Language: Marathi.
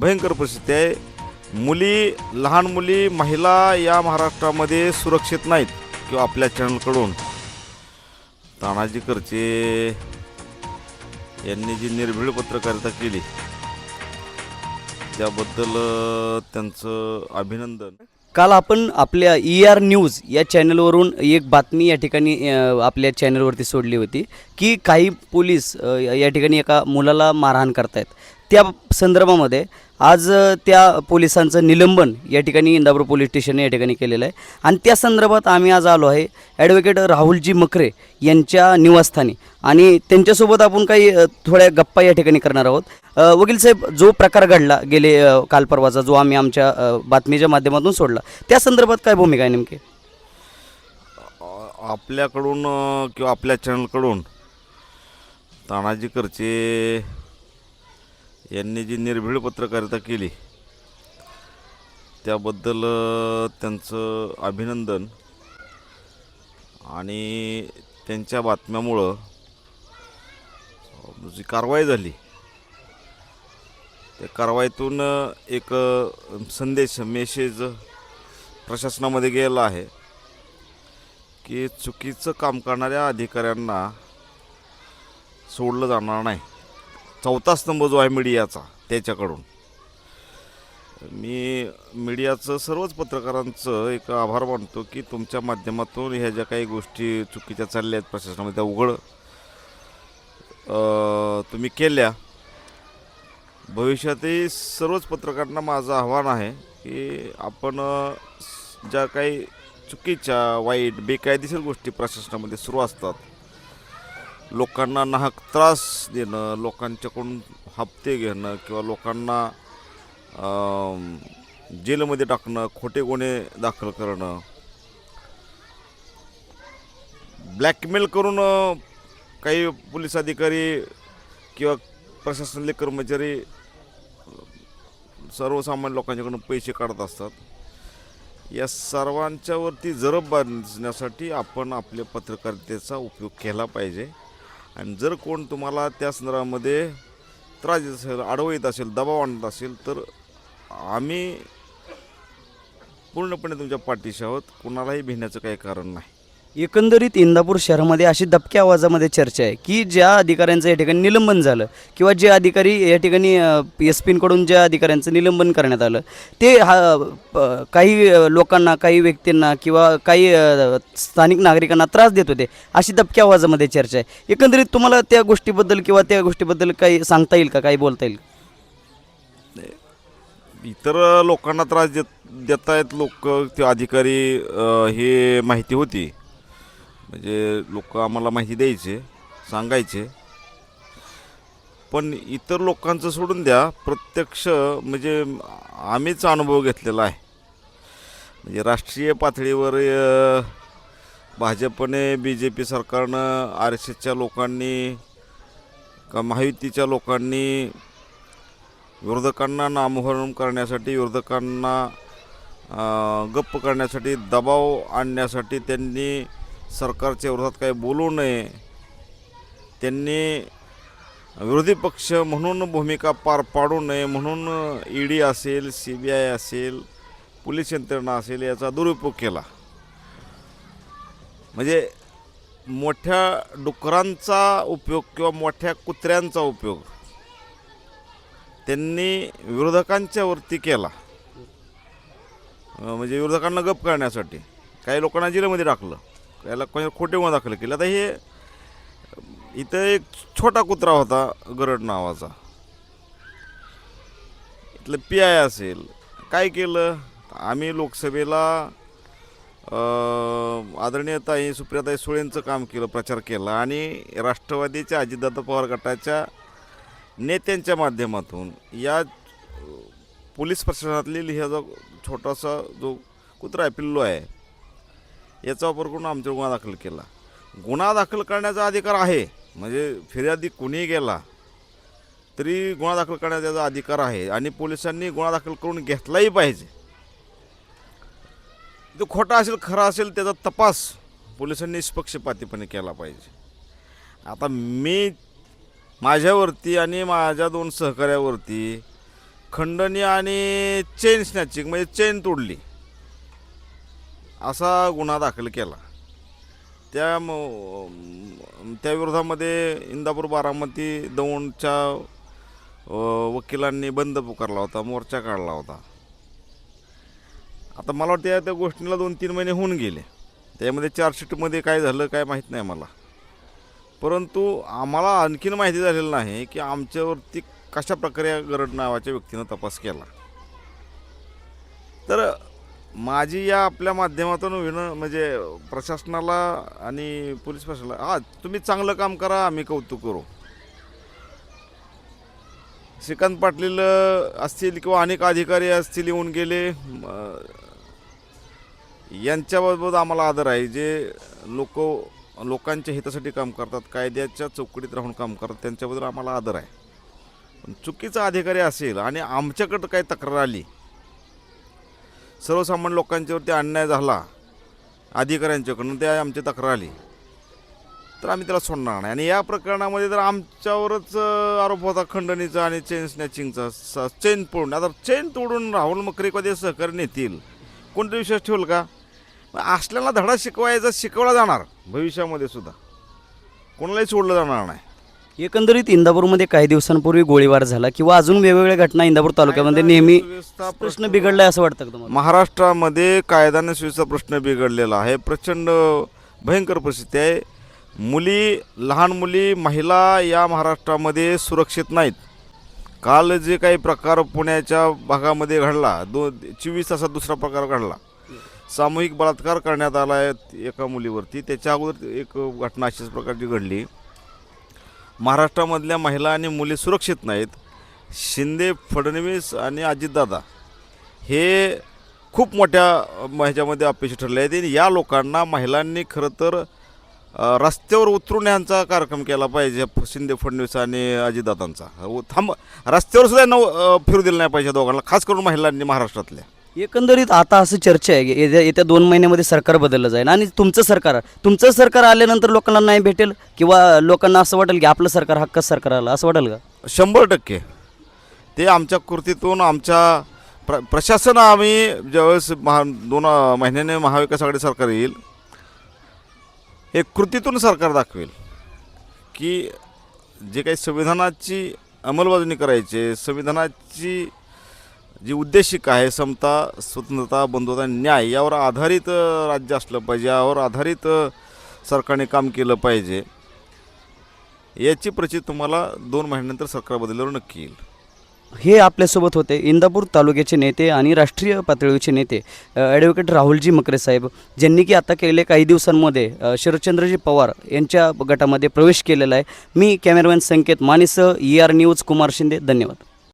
भयंकर परिस्थिती आहे. मुली लहान मुली महिला या महाराष्ट्रामध्ये सुरक्षित नाहीत किंवा आपल्या चॅनलकडून. तानाजी करचे यांनी जी निर्भीड पत्रकारिता केली त्याबद्दल त्यांचं अभिनंदन. काल आपण आपल्या ई आर न्यूज या चॅनलवरून एक बातमी या ठिकाणी आपल्या चॅनलवरती सोडली होती की काही पोलीस या ठिकाणी एका मुलाला मारहाण करतायत. त्या संदर्भामध्ये आज त्या पोलिसांचं निलंबन या ठिकाणी इंदापूर पोलीस स्टेशन या ठिकाणी केलेलं आहे. आणि त्या संदर्भात आम्ही आज आलो आहे ॲडव्होकेट राहुलजी मकरे यांच्या निवासस्थानी. आणि त्यांच्यासोबत आपण काही थोड्या गप्पा या ठिकाणी करणार आहोत. वकील साहेब जो प्रकार घडला गेले काल परवाचा जो आम्ही आमच्या बातमीच्या माध्यमातून सोडला त्या संदर्भात काय भूमिका आहे नेमकी? आपल्याकडून किंवा आपल्या चॅनलकडून तानाजी करचे यांनी जी निर्भीड पत्रकारिता केली त्याबद्दल त्यांचं अभिनंदन आणि त्यांच्या बातम्यामुळं जी कारवाई झाली त्या कारवाईतून एक संदेश मेसेज प्रशासनामध्ये गेला आहे की चुकीचं काम करणाऱ्या अधिकाऱ्यांना सोडलं जाणार नाही. चौथा स्तंभ जो आहे मीडियाचा त्याच्याकडून. मी मीडियाचं सर्वच पत्रकारांचं एक आभार मानतो की तुमच्या माध्यमातून ह्या ज्या काही गोष्टी चुकीच्या चालल्या आहेत प्रशासनामध्ये त्या उघड तुम्ही केल्या. भविष्यातही सर्वच पत्रकारांना माझं आव्हान आहे की आपण ज्या काही चुकीच्या वाईट बेकायदेशीर गोष्टी प्रशासनामध्ये सुरू असतात लोकांना नाहक त्रास देणं लोकांच्याकडून हप्ते घेणं किंवा लोकांना जेलमध्ये टाकणं खोटे गुन्हे दाखल करणं ब्लॅकमेल करून काही पोलीस अधिकारी किंवा प्रशासनातले कर्मचारी सर्वसामान्य लोकांच्याकडून पैसे काढत असतात. या सर्वांच्यावरती जरब बांधण्यासाठी आपण आपल्या पत्रकारितेचा उपयोग केला पाहिजे. आणि जर कोण तुम्हाला त्या संदर्भामध्ये त्रास देत असेल अडवं येत असेल दबाव आणत असेल तर आम्ही पूर्णपणे तुमच्या पाठीशी आहोत. कुणालाही भिण्याचं काही कारण नाही. एकंदरीत इंदापूर शहरामध्ये अशी दबक्या आवाजामध्ये चर्चा आहे की ज्या अधिकाऱ्यांचं या ठिकाणी निलंबन झालं किंवा जे अधिकारी या ठिकाणी एस पीकडून ज्या अधिकाऱ्यांचं निलंबन करण्यात आलं ते हा प- काही लोकांना काही व्यक्तींना किंवा काही स्थानिक नागरिकांना त्रास देत होते अशी दबक्या आवाजामध्ये चर्चा आहे. एकंदरीत तुम्हाला त्या गोष्टीबद्दल किंवा त्या गोष्टीबद्दल काही सांगता येईल का काही बोलता येईल इतर लोकांना त्रास देत देत आहेत लोक ते अधिकारी हे माहिती होती. म्हणजे लोक आम्हाला माहिती द्यायचे सांगायचे. पण इतर लोकांचं सोडून द्या प्रत्यक्ष म्हणजे आम्हीच अनुभव घेतलेला आहे. म्हणजे राष्ट्रीय पातळीवर भाजपने बी जे पी सरकारनं आर एस एसच्या लोकांनी का महायुतीच्या लोकांनी विरोधकांना नामोहरण करण्यासाठी विरोधकांना गप्प करण्यासाठी दबाव आणण्यासाठी त्यांनी सरकारच्या विरोधात काही बोलू नये. त्यांनी विरोधी पक्ष म्हणून भूमिका पार पाडू नये म्हणून ई डी असेल सी बी आय असेल पोलीस यंत्रणा असेल याचा दुरुपयोग केला. म्हणजे मोठ्या डुकरांचा उपयोग किंवा मोठ्या कुत्र्यांचा उपयोग त्यांनी विरोधकांच्या वरती केला. म्हणजे विरोधकांना गप करण्यासाठी. काही लोकांना जेलमध्ये टाकलं. याला कोणी खोटे गुन्हा दाखल केले. आता हे इथं एक छोटा कुत्रा होता गरड नावाचा. इथलं पी आय असेल. काय केलं? आम्ही लोकसभेला आदरणीय ताई सुप्रियाताई सुळेंचं काम केलं प्रचार केला. आणि राष्ट्रवादीच्या अजितदादा पवार गटाच्या नेत्यांच्या माध्यमातून या पोलीस प्रशासनातली हा जो छोटासा जो कुत्रा आहे पिल्लो आहे याचा वापर करून आमच्यावर गुन्हा दाखल केला. गुन्हा दाखल करण्याचा अधिकार आहे म्हणजे फिर्यादी कुणीही गेला तरी गुन्हा दाखल करण्याचा अधिकार आहे आणि पोलिसांनी गुन्हा दाखल करून घेतलाही पाहिजे. जो खोटा असेल खरा असेल त्याचा तपास पोलिसांनी निष्पक्षपातीपणे केला पाहिजे. आता मी माझ्यावरती आणि माझ्या दोन सहकाऱ्यावरती खंडणी आणि चेन स्नॅचिंग म्हणजे चेन तोडली. असा गुन्हा दाखल केला. त्या म- त्या विरोधामध्ये इंदापूर बारामती दौंडच्या वकिलांनी बंद पुकारला होता मोर्चा काढला होता. आता मला वाटतं या त्या गोष्टीला दोन तीन महिने होऊन गेले. त्यामध्ये चार्जशीटमध्ये काय झालं काय माहीत नाही मला. परंतु आम्हाला आणखीन माहिती झालेलं नाही की आमच्यावरती कशा प्रकारे गरड नावाच्या व्यक्तीनं तपास केला. तर माझी या आपल्या माध्यमातून विन म्हणजे प्रशासनाला आणि पोलीस प्रशासनाला हा तुम्ही चांगलं काम करा आम्ही कौतुक करू. श्रीकांत पाटील असतील किंवा अनेक अधिकारी असतील येऊन गेले यांच्याबाबत आम्हाला आदर आहे. जे लोक लोकांच्या हितासाठी काम करतात कायद्याच्या चौकटीत राहून काम करतात त्यांच्याबद्दल आम्हाला आदर आहे. पण चुकीचा अधिकारी असेल आणि आमच्याकडं काही तक्रार आली सर्वसामान्य लोकांच्यावरती अन्याय झाला अधिकाऱ्यांच्याकडून त्या आमची तक्रार आली. तर आम्ही त्याला सोडणार नाही. आणि या प्रकरणामध्ये तर आमच्यावरच आरोप होता खंडणीचा आणि चेन स्नॅचिंगचा स चेन तोडून आता चेन तोडून राहुल मकरे कधी सहकार्य नेतील? कोणतं विश्वास ठेवल का? असल्याला धडा शिकवायचा शिकवला जाणार भविष्यामध्ये सुद्धा. कोणालाही सोडलं जाणार नाही. एकंदरीत इंदापूरमध्ये काही दिवसांपूर्वी गोळीबार झाला किंवा अजून वेगवेगळ्या घटना इंदापूर तालुक्यामध्ये नेहमी प्रश्न बिघडलाय असं वाटतं का तुम्हाला? महाराष्ट्रामध्ये कायदा आणि सुव्यवस्था प्रश्न बिघडलेला आहे. प्रचंड भयंकर परिस्थिती आहे. मुली लहान मुली महिला या महाराष्ट्रामध्ये सुरक्षित नाहीत. काल जे काही प्रकार पुण्याच्या भागामध्ये घडला दो चोवीस तासात दुसरा प्रकार घडला. सामूहिक बलात्कार करण्यात आला आहे एका मुलीवरती. त्याच्या अगोदर एक घटना अशाच प्रकारची घडली. महाराष्ट्रामधल्या महिला आणि मुली सुरक्षित नाहीत. शिंदे फडणवीस आणि अजितदादा हे खूप मोठ्या ह्याच्यामध्ये अपयशी ठरले आहेत. आणि या लोकांना महिलांनी खरं तर रस्त्यावर उतरून यांचा कार्यक्रम केला पाहिजे शिंदे फडणवीस आणि अजितदादांचा. थांब रस्त्यावर सुद्धा नव फिरू दिलं नाही पाहिजे दोघांना खास करून महिलांनी महाराष्ट्रातल्या. एकंदरीत आता असं चर्चा आहे की येत्या येत्या दोन महिन्यामध्ये सरकार बदललं जाईल. आणि तुमचं सरकार तुमचं सरकार आल्यानंतर लोकांना नाही भेटेल? किंवा लोकांना असं वाटेल की आपलं सरकार हक्क सरकार आलं असं वाटेल का? शंभर टक्के. ते आमच्या कृतीतून आमच्या प्र प्रशासन आम्ही ज्यावेळेस महा दोन महिन्याने महाविकास आघाडी सरकार येईल हे कृतीतून सरकार दाखवेल की जे काही संविधानाची अंमलबजावणी करायची आहे, संविधानाची जी उद्देशिक आहे समता स्वतंत्रता बंधुता न्याय यावर आधारित राज्य असलं पाहिजे यावर आधारित सरकारने काम केलं पाहिजे. याची प्रचित तुम्हाला दोन महिन्यानंतर सरकार बदलल्यावर नक्की येईल. हे आपल्यासोबत होते इंदापूर तालुक्याचे नेते आणि राष्ट्रीय पातळीचे नेते ॲडव्होकेट राहुलजी मकरे साहेब ज्यांनी की आता गेले काही दिवसांमध्ये शरदचंद्रजी पवार यांच्या गटामध्ये प्रवेश केलेला आहे. मी cameraman Sanket मानेसह E R news Kumar Shinde धन्यवाद.